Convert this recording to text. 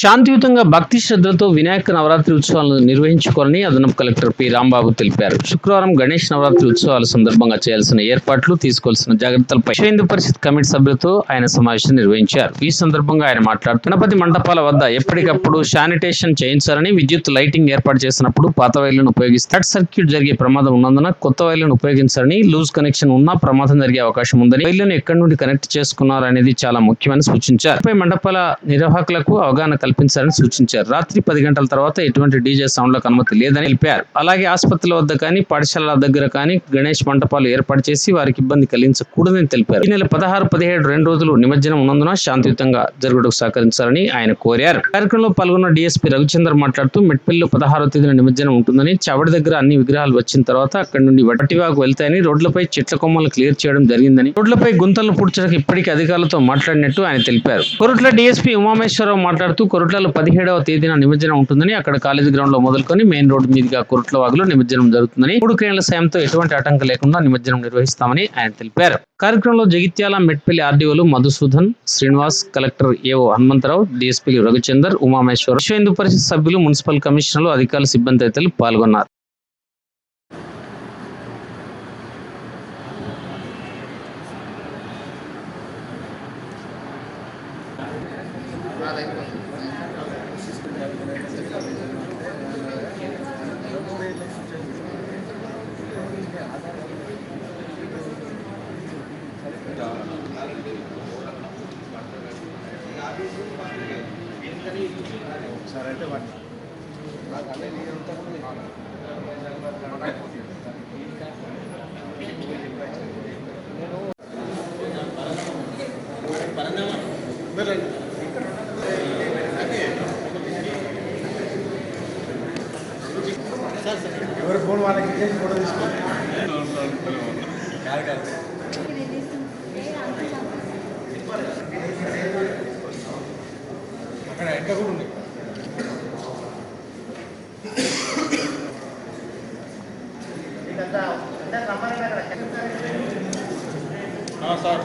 శాంతియుతంగా భక్తి శ్రద్ధలతో వినాయక నవరాత్రి ఉత్సవాలను నిర్వహించుకోవాలని అదనపు కలెక్టర్ పి. రాంబాబు తెలిపారు. శుక్రవారం గణేష్ నవరాత్రి ఉత్సవాల సందర్భంగా చేయాల్సిన ఏర్పాట్లు తీసుకోవాల్సిన జాగ్రత్తలపై విశ్వ హిందూ పరిషత్ కమిటీ సభ్యులతో ఆయన సమావేశం నిర్వహించారు. ఈ సందర్భంగా ఆయన మాట్లాడుతూ గణపతి మండపాల వద్ద ఎప్పటికప్పుడు శానిటేషన్ చేయించాలని విద్యుత్ లైటింగ్ ఏర్పాటు చేసినప్పుడు పాత వైర్లను ఉపయోగిస్తే షార్ట్ సర్క్యూట్ జరిగే ప్రమాదం ఉన్నందున కొత్త వైర్లను ఉపయోగించాలని లూజ్ కనెక్షన్ ఉన్నా ప్రమాదం జరిగే అవకాశం ఉందని వైర్లను ఎక్కడి నుండి కనెక్ట్ చేసుకున్నారు అనేది చాలా ముఖ్యమని సూచించారు. మండపాల నిర్వాహకులకు అవగాహన కల్పించాలని సూచించారు. రాత్రి పది గంటల తర్వాత ఎటువంటి డీజే సౌండ్లకు అనుమతి లేదని తెలిపారు. అలాగే ఆసుపత్రుల వద్ద కానీ పాఠశాలల దగ్గర కానీ గణేష్ మంటపాలు ఏర్పాటు చేసి వారికి ఇబ్బంది కలిగించకూడదని తెలిపారు. ఈ నెల పదహారు పదిహేడు రెండు రోజులు నిమజ్జనం ఉన్నందున శాంతియుతంగా జరుగుటకు సహకరించాలని ఆయన కోరారు. కార్యక్రమంలో పాల్గొన్న డీఎస్పీ రవిచందర్ మాట్లాడుతూ మెట్పల్లిలో పదహారో తేదీన నిమజ్జనం ఉంటుందని చవడి దగ్గర అన్ని విగ్రహాలు వచ్చిన తర్వాత అక్కడి నుండి వట్టివాకు వెళ్తాయని రోడ్లపై చెట్ల కొమ్మలు క్లియర్ చేయడం జరిగిందని రోడ్లపై గుంతలను పూడ్చడానికి ఇప్పటికీ అధికారులతో మాట్లాడినట్టు ఆయన తెలిపారు. కొరట్ల డీఎస్పీ ఉమామేశ్వరరావు మాట్లాడుతూ కొరుట్లలో పదిహేడవ తేదీన నిమజ్జనం ఉంటుందని అక్కడ కాలేజీ గ్రౌండ్లో మొదలుకొని మెయిన్ రోడ్డు మీదుగా కొరుట్ల వాగులో నిమజ్జనం జరుగుతుందని మూడు క్రేన్ల సాయంతో ఎటువంటి ఆటంకం లేకుండా నిమజ్జనం నిర్వహిస్తామని ఆయన తెలిపారు. కార్యక్రమంలో Jagtial Metpally ఆర్డీఓలు Madhusudan Srinivas collector AO Hanumantharao DSP Raghuchander Umameshwar Vishwa Hindu Parishad సభ్యులు మున్సిపల్ కమిషనర్లు అధికారులు సిబ్బంది తదితరులు పాల్గొన్నారు. సరైతే వాటి నాకు అన్నీ నీరంతా కూడా నేను పరంగా ఎవరి ఫోన్ వాళ్ళకి ఇచ్చేసి ఫోటో తీసుకోండి. అక్కడ కూడా ఉంది. సార్.